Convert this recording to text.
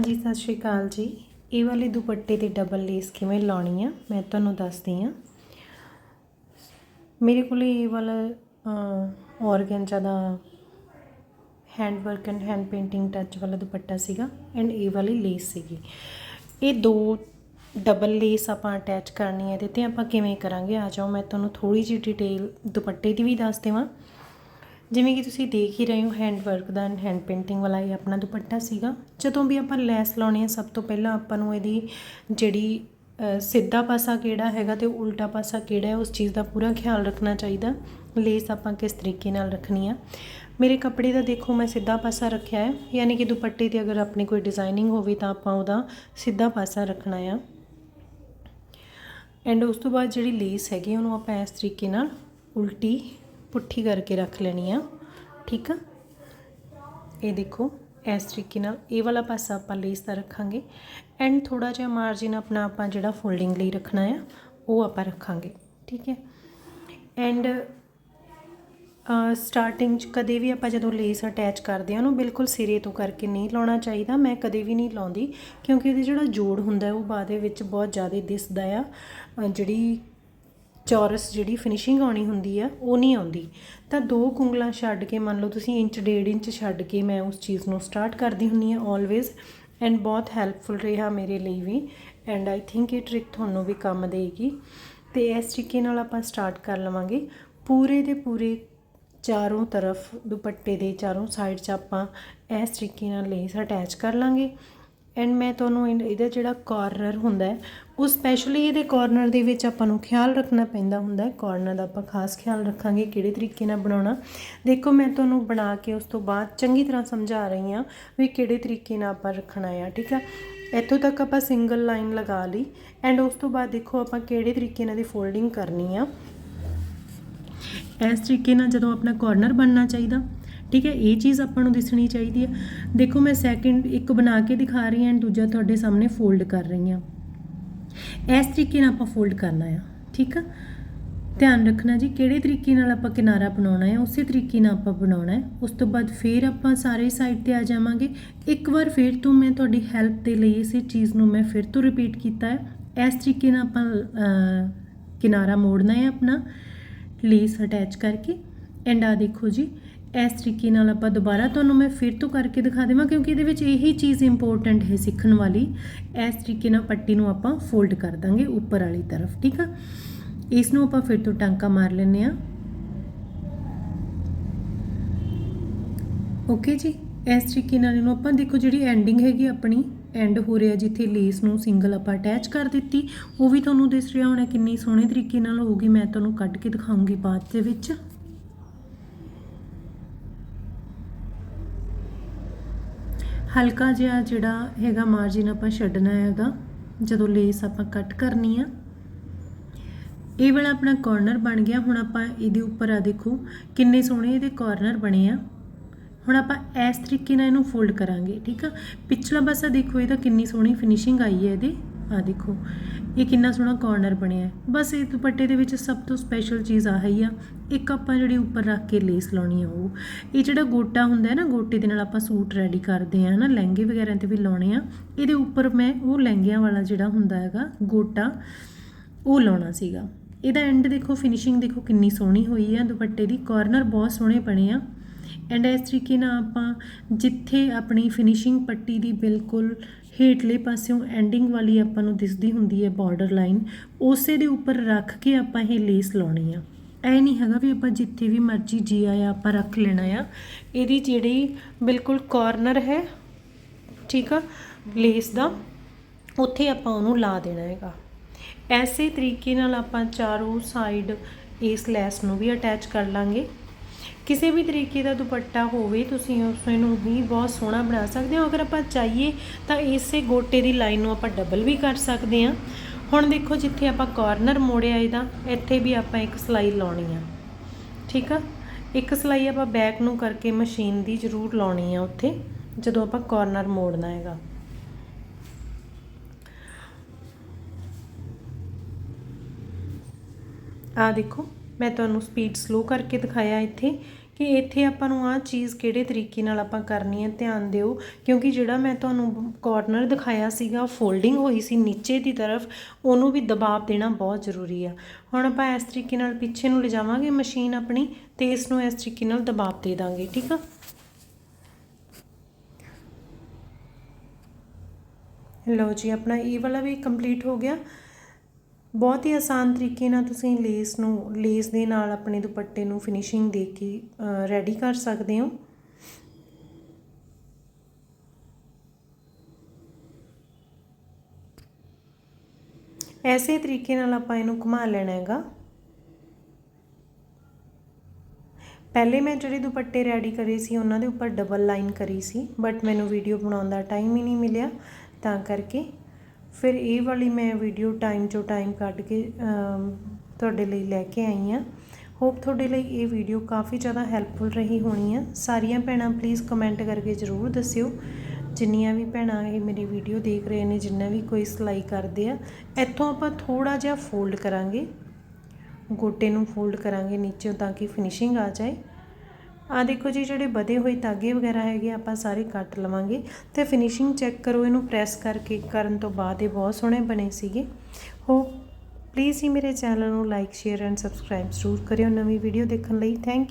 ਹਾਂਜੀ, ਸਤਿ ਸ਼੍ਰੀ ਅਕਾਲ ਜੀ। ਇਹ ਵਾਲੇ ਦੁਪੱਟੇ ਤੇ ਡਬਲ ਲੇਸ ਕਿਵੇਂ ਲਾਉਣੀ ਆ, ਮੈਂ ਤੁਹਾਨੂੰ ਦੱਸਦੀ ਆ। ਮੇਰੇ ਕੋਲ ਇਹ ਵਾਲਾ organza the hand work and hand painting touch ਵਾਲਾ ਦੁਪੱਟਾ ਸੀਗਾ ਐਂਡ ਇਹ ਵਾਲੀ ਲੇਸ ਸੀਗੀ। ਇਹ ਦੋ ਡਬਲ ਲੇਸ ਆਪਾਂ ਅਟੈਚ ਕਰਨੀ ਹੈ ਇਹਦੇ ਤੇ, ਆਪਾਂ ਕਿਵੇਂ ਕਰਾਂਗੇ? ਆ ਜਾਓ, ਮੈਂ ਤੁਹਾਨੂੰ ਥੋੜੀ ਜਿਹੀ ਡਿਟੇਲ ਦੁਪੱਟੇ ਦੀ ਵੀ ਦੱਸ ਦੇਵਾਂ। ਜਿਵੇਂ ਕਿ ਤੁਸੀਂ ਦੇਖ ਹੀ ਰਹੇ ਹੋ ਹੈਂਡ ਵਰਕ ਦਾ ਹੈਂਡ ਪੇਂਟਿੰਗ ਵਾਲਾ ਇਹ ਆਪਣਾ ਦੁਪੱਟਾ ਸੀਗਾ। ਜਦੋਂ ਵੀ ਆਪਾਂ ਲੈਸ ਲਾਉਣੀ ਹੈ ਸਭ ਤੋਂ ਪਹਿਲਾਂ ਆਪਾਂ ਨੂੰ ਇਹਦੀ ਜਿਹੜੀ ਸਿੱਧਾ ਪਾਸਾ ਕਿਹੜਾ ਹੈਗਾ ਤੇ ਉਲਟਾ ਪਾਸਾ ਕਿਹੜਾ ਹੈ, ਉਸ ਚੀਜ਼ ਦਾ ਪੂਰਾ ਖਿਆਲ ਰੱਖਣਾ ਚਾਹੀਦਾ। ਲੇਸ ਆਪਾਂ ਕਿਸ ਤਰੀਕੇ ਨਾਲ ਰੱਖਣੀ ਆ। ਮੇਰੇ ਕੱਪੜੇ ਦਾ ਦੇਖੋ, ਮੈਂ ਸਿੱਧਾ ਪਾਸਾ ਰੱਖਿਆ ਹੈ। ਯਾਨੀ ਕਿ ਦੁਪੱਟੇ ਤੇ ਅਗਰ ਆਪਣੀ ਕੋਈ ਡਿਜ਼ਾਈਨਿੰਗ ਹੋਵੇ ਤਾਂ ਆਪਾਂ ਉਹਦਾ ਸਿੱਧਾ ਪਾਸਾ ਰੱਖਣਾ ਆ। ਐਂਡ ਉਸ ਤੋਂ ਬਾਅਦ ਜਿਹੜੀ ਲੇਸ ਹੈਗੀ ਉਹਨੂੰ ਆਪਾਂ ਇਸ ਤਰੀਕੇ ਨਾਲ ਉਲਟੀ ਪੁੱਠੀ ਕਰਕੇ ਰੱਖ ਲੈਣੀ ਆ, ਠੀਕ ਆ? ਇਹ ਦੇਖੋ, ਇਸ ਤਰੀਕੇ ਨਾਲ ਇਹ ਵਾਲਾ ਪਾਸਾ ਆਪਾਂ ਲੇਸ ਦਾ ਰੱਖਾਂਗੇ। ਐਂਡ ਥੋੜਾ ਜਿਹਾ ਮਾਰਜਿਨ ਆਪਣਾ ਆਪਾਂ ਜਿਹੜਾ ਫੋਲਡਿੰਗ ਲਈ ਰੱਖਣਾ ਆ, ਉਹ ਆਪਾਂ ਰੱਖਾਂਗੇ, ਠੀਕ ਹੈ? ਐਂਡ ਸਟਾਰਟਿੰਗ ਚ ਕਦੇ ਵੀ ਆਪਾਂ ਜਦੋਂ ਲੇਸ ਅਟੈਚ ਕਰਦੇ ਆ, ਉਹਨੂੰ ਬਿਲਕੁਲ ਸਿਰੇ ਤੋਂ ਕਰਕੇ ਨਹੀਂ ਲਾਉਣਾ ਚਾਹੀਦਾ। ਮੈਂ ਕਦੇ ਵੀ ਨਹੀਂ ਲਾਉਂਦੀ, ਕਿਉਂਕਿ ਇਹਦੇ ਜਿਹੜਾ ਜੋੜ ਹੁੰਦਾ, ਉਹ ਬਾਅਦ ਦੇ ਵਿੱਚ ਬਹੁਤ ਜ਼ਿਆਦਾ ਦਿਸਦਾ ਆ। ਜਿਹੜੀ ਚੌਰਸ ਜਿਹੜੀ ਫਿਨਿਸ਼ਿੰਗ ਆਉਣੀ ਹੁੰਦੀ ਆ, ਉਹ ਨਹੀਂ ਆਉਂਦੀ। ਤਾਂ ਦੋ ਕੁੰਗਲਾਂ ਛੱਡ ਕੇ, ਮੰਨ ਲਓ ਤੁਸੀਂ ਇੰਚ, ਡੇਢ ਇੰਚ ਛੱਡ ਕੇ ਮੈਂ ਉਸ ਚੀਜ਼ ਨੂੰ ਸਟਾਰਟ ਕਰਦੀ ਹੁੰਨੀ ਆ ਆਲਵੇਜ਼ ਐਂਡ ਬਹੁਤ ਹੈਲਪਫੁਲ ਰਿਹਾ ਮੇਰੇ ਲਈ ਵੀ ਐਂਡ ਆਈ ਥਿੰਕ ਇਹ ਟ੍ਰਿਕ ਤੁਹਾਨੂੰ ਵੀ ਕੰਮ ਦੇਗੀ। ਤੇ ਇਸ ਤਰੀਕੇ ਨਾਲ ਆਪਾਂ ਸਟਾਰਟ ਕਰ ਲਵਾਂਗੇ। ਪੂਰੇ ਦੇ ਪੂਰੇ ਚਾਰੋਂ ਤਰਫ ਦੁਪੱਟੇ ਦੇ ਚਾਰੋਂ ਸਾਈਡ 'ਚ ਆਪਾਂ ਇਸ ਤਰੀਕੇ ਨਾਲ ਲੇਸ ਅਟੈਚ ਕਰ ਲਾਂਗੇ। ਐਂਡ ਮੈਂ ਤੁਹਾਨੂੰ ਇਨ- ਇਹਦਾ ਜਿਹੜਾ ਕਾਰਨਰ ਹੁੰਦਾ ਹੈ, ਉਹ ਸਪੈਸ਼ਲੀ ਇਹਦੇ ਕਾਰਨਰ ਦੇ ਵਿੱਚ ਆਪਾਂ ਨੂੰ ਖਿਆਲ ਰੱਖਣਾ ਪੈਂਦਾ ਹੁੰਦਾ ਹੈ। ਕਾਰਨਰ ਦਾ ਆਪਾਂ ਖਾਸ ਖਿਆਲ ਰੱਖਾਂਗੇ ਕਿਹੜੇ ਤਰੀਕੇ ਨਾਲ ਬਣਾਉਣਾ। ਦੇਖੋ, ਮੈਂ ਤੁਹਾਨੂੰ ਬਣਾ ਕੇ ਉਸ ਤੋਂ ਬਾਅਦ ਚੰਗੀ ਤਰ੍ਹਾਂ ਸਮਝਾ ਰਹੀ ਹਾਂ ਵੀ ਕਿਹੜੇ ਤਰੀਕੇ ਨਾਲ ਆਪਾਂ ਰੱਖਣਾ ਆ, ਠੀਕ ਆ? ਇੱਥੋਂ ਤੱਕ ਆਪਾਂ ਸਿੰਗਲ ਲਾਈਨ ਲਗਾ ਲਈ। ਐਂਡ ਉਸ ਤੋਂ ਬਾਅਦ ਦੇਖੋ, ਆਪਾਂ ਕਿਹੜੇ ਤਰੀਕੇ ਨਾਲ ਦੀ ਫੋਲਡਿੰਗ ਕਰਨੀ ਆ। ਇਸ ਤਰੀਕੇ ਨਾਲ ਜਦੋਂ ਆਪਣਾ ਕਾਰਨਰ ਬਣਨਾ ਚਾਹੀਦਾ ਠੀਕ ਹੈ, ਇਹ ਚੀਜ਼ ਆਪਾਂ ਨੂੰ ਦਿਸਣੀ ਚਾਹੀਦੀ ਹੈ। ਦੇਖੋ, ਮੈਂ ਸੈਕਿੰਡ ਇੱਕ ਬਣਾ ਕੇ ਦਿਖਾ ਰਹੀ ਹਾਂ ਐਂਡ ਦੂਜਾ ਤੁਹਾਡੇ ਸਾਹਮਣੇ ਫੋਲਡ ਕਰ ਰਹੀ ਹਾਂ। ਇਸ ਤਰੀਕੇ ਨਾਲ ਆਪਾਂ ਫੋਲਡ ਕਰਨਾ ਆ, ਠੀਕ ਆ? ਧਿਆਨ ਰੱਖਣਾ ਜੀ, ਕਿਹੜੇ ਤਰੀਕੇ ਨਾਲ ਆਪਾਂ ਕਿਨਾਰਾ ਬਣਾਉਣਾ ਹੈ, ਉਸੇ ਤਰੀਕੇ ਨਾਲ ਆਪਾਂ ਬਣਾਉਣਾ ਹੈ। ਉਸ ਤੋਂ ਬਾਅਦ ਫੇਰ ਆਪਾਂ ਸਾਰੇ ਸਾਈਡ ਤੇ ਆ ਜਾਵਾਂਗੇ। ਇੱਕ ਵਾਰ ਫੇਰ ਤੋਂ ਮੈਂ ਤੁਹਾਡੀ ਹੈਲਪ ਦੇ ਲਈ ਇਸੇ ਚੀਜ਼ ਨੂੰ ਮੈਂ ਫਿਰ ਤੋਂ ਰਿਪੀਟ ਕੀਤਾ ਹੈ। ਇਸ ਤਰੀਕੇ ਨਾਲ ਆਪਾਂ ਕਿਨਾਰਾ ਮੋੜਨਾ ਹੈ ਆਪਣਾ ਲੇਸ ਅਟੈਚ ਕਰਕੇ। ਐਂਡ ਆ ਦੇਖੋ ਜੀ ਇਸ ਤਰੀਕੇ ਨਾਲ ਆਪਾਂ ਦੁਬਾਰਾ ਤੁਹਾਨੂੰ ਮੈਂ ਫਿਰ ਤੋਂ ਕਰਕੇ ਦਿਖਾ ਦੇਵਾਂ, ਕਿਉਂਕਿ ਇਹਦੇ ਵਿੱਚ ਇਹੀ ਚੀਜ਼ ਇੰਪੋਰਟੈਂਟ ਹੈ ਸਿੱਖਣ ਵਾਲੀ। ਇਸ ਤਰੀਕੇ ਨਾਲ ਪੱਟੀ ਨੂੰ ਆਪਾਂ ਫੋਲਡ ਕਰ ਦਾਂਗੇ ਉੱਪਰ ਵਾਲੀ ਤਰਫ, ਠੀਕ ਆ? ਇਸ ਨੂੰ ਆਪਾਂ ਫਿਰ ਤੋਂ ਟਾਂਕਾ ਮਾਰ ਲੈਂਦੇ ਆ ਓਕੇ ਜੀ, ਇਸ ਤਰੀਕੇ ਨਾਲ ਇਹਨੂੰ ਆਪਾਂ ਦੇਖੋ ਜਿਹੜੀ ਐਂਡਿੰਗ ਹੈਗੀ ਆਪਣੀ ਐਂਡ ਹੋ ਰਿਹਾ ਜਿੱਥੇ ਲੇਸ ਨੂੰ ਸਿੰਗਲ ਆਪਾਂ ਅਟੈਚ ਕਰ ਦਿੱਤੀ, ਉਹ ਵੀ ਤੁਹਾਨੂੰ ਦਿਸ ਰਿਹਾ ਹੋਣਾ ਕਿੰਨੀ ਸੋਹਣੇ ਤਰੀਕੇ ਨਾਲ ਹੋਊਗੀ, ਮੈਂ ਤੁਹਾਨੂੰ ਕੱਢ ਕੇ ਦਿਖਾਉਂਗੀ ਬਾਅਦ ਦੇ ਵਿੱਚ। ਹਲਕਾ ਜਿਹਾ ਜਿਹੜਾ ਹੈਗਾ ਮਾਰਜਿਨ ਆਪਾਂ ਛੱਡਣਾ ਹੈਗਾ ਜਦੋਂ ਲੇਸ ਆਪਾਂ ਕੱਟ ਕਰਨੀ ਆ। ਇਹ ਵਾਲਾ ਆਪਣਾ ਕਾਰਨਰ ਬਣ ਗਿਆ, ਹੁਣ ਆਪਾਂ ਇਹਦੇ ਉੱਪਰ ਆ ਦੇਖੋ, ਕਿੰਨੇ ਸੋਹਣੇ ਇਹਦੇ ਕਾਰਨਰ ਬਣੇ ਆ। ਹੁਣ ਆਪਾਂ ਇਸ ਤਰੀਕੇ ਨਾਲ ਇਹਨੂੰ ਫੋਲਡ ਕਰਾਂਗੇ, ਠੀਕ ਆ? ਪਿਛਲਾ ਪਾਸਾ ਦੇਖੋ, ਇਹਦਾ ਕਿੰਨੀ ਸੋਹਣੀ ਫਿਨਿਸ਼ਿੰਗ ਆਈ ਹੈ ਇਹਦੇ। ਆ ਦੇਖੋ ਇਹ ਕਿੰਨਾ ਸੋਹਣਾ ਕਾਰਨਰ ਬਣਿਆ ਹੈ। ਬਸ ਇਹ ਦੁਪੱਟੇ ਦੇ ਵਿੱਚ ਸਭ ਤੋਂ ਸਪੈਸ਼ਲ ਚੀਜ਼ ਆ ਹੀ ਆ। ਇੱਕ ਆਪਾਂ ਜਿਹੜੀ ਉੱਪਰ ਰੱਖ ਕੇ ਲੇਸ ਲਾਉਣੀ ਆ ਉਹ। ਇਹ ਜਿਹੜਾ ਗੋਟਾ ਹੁੰਦਾ ਹੈ ਨਾ, ਗੋਟੇ ਦੇ ਨਾਲ ਆਪਾਂ ਸੂਟ ਰੈਡੀ ਕਰਦੇ ਆ ਹਨਾ? ਲਹਿੰਗੇ ਵਗੈਰਾ ਤੇ ਵੀ ਲਾਉਣੇ ਆ। ਇਹਦੇ ਉੱਪਰ ਮੈਂ ਉਹ ਲਹਿੰਗਿਆਂ ਵਾਲਾ ਜਿਹੜਾ ਹੁੰਦਾ ਹੈਗਾ, ਗੋਟਾ, ਉਹ ਲਾਉਣਾ ਸੀਗਾ। ਇਹਦਾ ਐਂਡ ਦੇਖੋ ਫਿਨਿਸ਼ਿੰਗ ਦੇਖੋ ਕਿੰਨੀ ਸੋਹਣੀ ਹੋਈ ਆ ਦੁਪੱਟੇ ਦੀ। ਕਾਰਨਰ ਬਹੁਤ ਸੋਹਣੇ ਬਣੇ ਆ। ਐਂਡ ਇਸ ਤਰੀਕੇ ਨਾਲ ਆਪਾਂ ਜਿੱਥੇ ਆਪਣੀ ਫਿਨਿਸ਼ਿੰਗ ਪੱਟੀ ਦੀ ਬਿਲਕੁਲ ਹੇਠਲੇ ਪਾਸਿਓਂ ਐਂਡਿੰਗ ਵਾਲੀ ਆਪਾਂ ਨੂੰ ਦਿਸਦੀ ਹੁੰਦੀ ਹੈ ਬਾਰਡਰ ਲਾਈਨ ਉਸੇ ਦੇ ਉੱਪਰ ਰੱਖ ਕੇ ਆਪਾਂ ਇਹ ਲੇਸ ਲਾਉਣੀ ਆ। ਐ ਨਹੀਂ ਹੈਗਾ ਵੀ ਆਪਾਂ ਜਿੱਥੇ ਵੀ ਮਰਜ਼ੀ ਜੀ ਆਇਆ ਆਪਾਂ ਰੱਖ ਲੈਣਾ ਆ। ਇਹਦੀ ਜਿਹੜੀ ਬਿਲਕੁਲ ਕਾਰਨਰ ਹੈ, ਠੀਕ ਆ ਲੇਸ ਦਾ, ਉੱਥੇ ਆਪਾਂ ਉਹਨੂੰ ਲਾ ਦੇਣਾ ਹੈਗਾ। ਐਸੇ ਤਰੀਕੇ ਨਾਲ ਆਪਾਂ ਚਾਰੋਂ ਸਾਈਡ ਇਸ ਲੈਸ ਨੂੰ ਵੀ ਅਟੈਚ ਕਰ ਲਾਂਗੇ। ਕਿਸੇ ਵੀ ਤਰੀਕੇ ਦਾ ਦੁਪੱਟਾ ਹੋਵੇ, ਤੁਸੀਂ ਉਸ ਨੂੰ ਵੀ ਬਹੁਤ ਸੋਹਣਾ ਬਣਾ ਸਕਦੇ ਹੋ। ਅਗਰ ਆਪਾਂ ਚਾਹੀਏ ਤਾਂ ਇਸੇ ਗੋਟੇ ਦੀ ਲਾਈਨ ਨੂੰ ਆਪਾਂ ਡਬਲ ਵੀ ਕਰ ਸਕਦੇ ਹਾਂ। ਹੁਣ ਦੇਖੋ ਜਿੱਥੇ ਆਪਾਂ ਕਾਰਨਰ ਮੋੜਿਆ ਇਹਦਾ, ਇੱਥੇ ਵੀ ਆਪਾਂ ਇੱਕ ਸਲਾਈ ਲਾਉਣੀ ਆ। ਠੀਕ ਆ? ਇੱਕ ਸਲਾਈ ਆਪਾਂ ਬੈਕ ਨੂੰ ਕਰਕੇ ਮਸ਼ੀਨ ਦੀ ਜ਼ਰੂਰ ਲਾਉਣੀ ਆ ਉੱਥੇ, ਜਦੋਂ ਆਪਾਂ ਕਾਰਨਰ ਮੋੜਨਾ ਹੈਗਾ। ਆ ਦੇਖੋ। ਮੈਂ ਤੁਹਾਨੂੰ ਸਪੀਡ ਸਲੋ ਕਰਕੇ ਦਿਖਾਇਆ ਇੱਥੇ ਕਿ ਇੱਥੇ ਆਪਾਂ ਨੂੰ ਆਹ ਚੀਜ਼ ਕਿਹੜੇ ਤਰੀਕੇ ਨਾਲ ਆਪਾਂ ਕਰਨੀ ਹੈ, ਧਿਆਨ ਦਿਓ। ਕਿਉਂਕਿ ਜਿਹੜਾ ਮੈਂ ਤੁਹਾਨੂੰ ਕਾਰਨਰ ਦਿਖਾਇਆ ਸੀਗਾ ਫੋਲਡਿੰਗ ਹੋਈ ਸੀ ਨੀਚੇ ਦੀ ਤਰਫ, ਉਹਨੂੰ ਵੀ ਦਬਾਅ ਦੇਣਾ ਬਹੁਤ ਜ਼ਰੂਰੀ ਆ। ਹੁਣ ਆਪਾਂ ਇਸ ਤਰੀਕੇ ਨਾਲ ਪਿੱਛੇ ਨੂੰ ਲਿਜਾਵਾਂਗੇ ਮਸ਼ੀਨ ਆਪਣੀ ਤੇ ਇਸ ਨੂੰ ਇਸ ਤਰੀਕੇ ਨਾਲ ਦਬਾਅ ਦੇ ਦਾਂਗੇ, ਠੀਕ ਆ? ਲਓ ਜੀ, ਆਪਣਾ ਇਹ ਵਾਲਾ ਵੀ ਕੰਪਲੀਟ ਹੋ ਗਿਆ। ਬਹੁਤ ਹੀ ਆਸਾਨ ਤਰੀਕੇ ਨਾਲ ਤੁਸੀਂ ਲੇਸ ਨੂੰ, ਲੇਸ ਦੇ ਨਾਲ ਆਪਣੇ ਦੁਪੱਟੇ ਨੂੰ ਫਿਨਿਸ਼ਿੰਗ ਦੇ ਕੇ ਰੈਡੀ ਕਰ ਸਕਦੇ ਹੋ। ਐਸੇ ਤਰੀਕੇ ਨਾਲ ਆਪਾਂ ਇਹਨੂੰ ਘੁਮਾ ਲੈਣਾ ਹੈਗਾ। ਪਹਿਲੇ ਮੈਂ ਜਿਹੜੇ ਦੁਪੱਟੇ ਰੈਡੀ ਕਰੇ ਸੀ, ਉਹਨਾਂ ਦੇ ਉੱਪਰ ਡਬਲ ਲਾਈਨ ਕਰੀ ਸੀ ਬਟ ਮੈਨੂੰ ਵੀਡੀਓ ਬਣਾਉਣ ਦਾ ਟਾਈਮ ਹੀ ਨਹੀਂ ਮਿਲਿਆ, ਤਾਂ ਕਰਕੇ ਫਿਰ ਇਹ ਵਾਲੀ ਮੈਂ ਵੀਡੀਓ ਟਾਈਮ ਚੋਂ ਟਾਈਮ ਕੱਢ ਕੇ ਤੁਹਾਡੇ ਲਈ ਲੈ ਕੇ ਆਈ ਹਾਂ। ਹੋਪ ਤੁਹਾਡੇ ਲਈ ਇਹ ਵੀਡੀਓ ਕਾਫੀ ਜ਼ਿਆਦਾ ਹੈਲਪਫੁਲ ਰਹੀ ਹੋਣੀ ਆ। ਸਾਰੀਆਂ ਭੈਣਾਂ ਪਲੀਜ਼ ਕਮੈਂਟ ਕਰਕੇ ਜ਼ਰੂਰ ਦੱਸਿਓ। ਜਿੰਨੀਆਂ ਵੀ ਭੈਣਾਂ ਇਹ ਮੇਰੀ ਵੀਡੀਓ ਦੇਖ ਰਹੇ ਨੇ, ਜਿੰਨਾ ਵੀ ਕੋਈ ਸਿਲਾਈ ਕਰਦੇ ਆ, ਇੱਥੋਂ ਆਪਾਂ ਥੋੜਾ ਜਿਹਾ ਫੋਲਡ ਕਰਾਂਗੇ। ਗੋਟੇ ਨੂੰ ਫੋਲਡ ਕਰਾਂਗੇ ਨੀਚੇ ਤਾਂ ਕਿ ਫਿਨਿਸ਼ਿੰਗ ਆ ਜਾਏ। ਆ ਦੇਖੋ ਜੀ, ਜਿਹੜੇ ਵਧੇ ਹੋਏ ਧਾਗੇ ਵਗੈਰਾ ਹੈਗੇ ਆਪਾਂ ਸਾਰੇ ਕੱਟ ਲਵਾਂਗੇ ਤੇ ਫਿਨਿਸ਼ਿੰਗ ਚੈੱਕ ਕਰੋ ਇਹਨੂੰ ਪ੍ਰੈਸ ਕਰਕੇ ਕਰਨ ਤੋਂ ਬਾਅਦ ਇਹ ਬਹੁਤ ਸੋਹਣੇ ਬਣੇ ਸੀਗੇ। ਹੋ ਪਲੀਜ਼ ਹੀ ਮੇਰੇ ਚੈਨਲ ਨੂੰ ਲਾਈਕ ਸ਼ੇਅਰ ਐਂਡ ਸਬਸਕ੍ਰਾਈਬ ਜ਼ਰੂਰ ਕਰਿਓ ਨਵੀਂ ਵੀਡੀਓ ਦੇਖਣ ਲਈ। ਥੈਂਕ